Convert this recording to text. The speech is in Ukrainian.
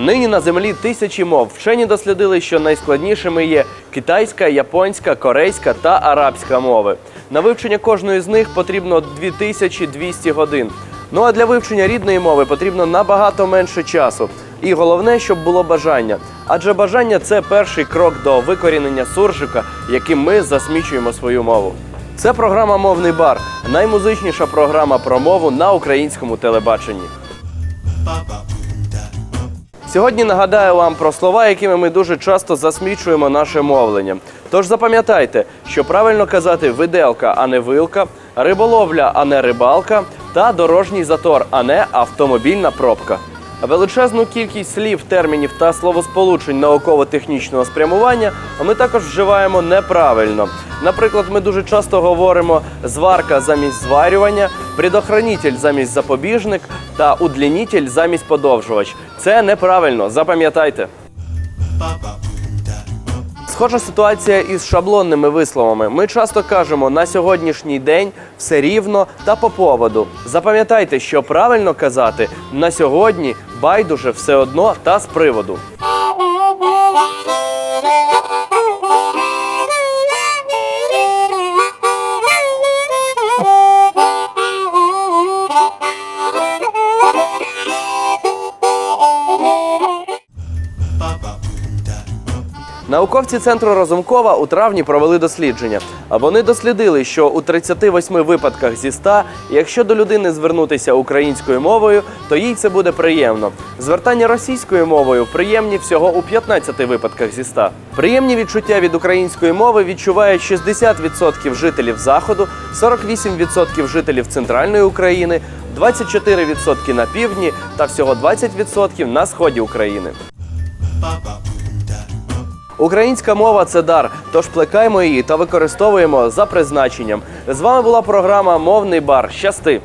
Нині на землі тисячі мов. Вчені дослідили, що найскладнішими є китайська, японська, корейська та арабська мови. На вивчення кожної з них потрібно 2200 годин. Ну а для вивчення рідної мови потрібно набагато менше часу. І головне, щоб було бажання. Адже бажання це перший крок до викорінення суржика, яким ми засмічуємо свою мову. Це програма Мовний бар, наймузичніша програма про мову на українському телебаченні. Сьогодні нагадаю вам про слова, якими ми дуже часто засмічуємо наше мовлення. Тож запам'ятайте, що правильно казати виделка, а не вилка, риболовля, а не рибалка, та дорожній затор, а не автомобільна пробка. Величезну кількість слів, термінів та словосполучень науково-технічного спрямування ми також вживаємо неправильно. Наприклад, ми дуже часто говоримо зварка замість зварювання, предохранитель замість запобіжник та удлінитель замість подовжувач. Це неправильно, запам'ятайте. Схожа ситуація із шаблонними висловами. Ми часто кажемо на сьогоднішній день все рівно та по поводу. Запам'ятайте, що правильно казати на сьогодні байдуже все одно та з приводу. Науковці центру Розумкова у травні провели дослідження. А вони дослідили, що у 38 випадках зі 100, якщо до людини звернутися українською мовою, то їй це буде приємно. Звертання російською мовою приємні всього у 15 випадках зі 100. Приємні відчуття від української мови відчувають 60% жителів заходу, 48% жителів центральної України, 24% на півдні та всього 20% на сході України. Українська мова це дар, тож плекаймо її та використовуємо за призначенням. З вами була програма Мовний бар. Щасти!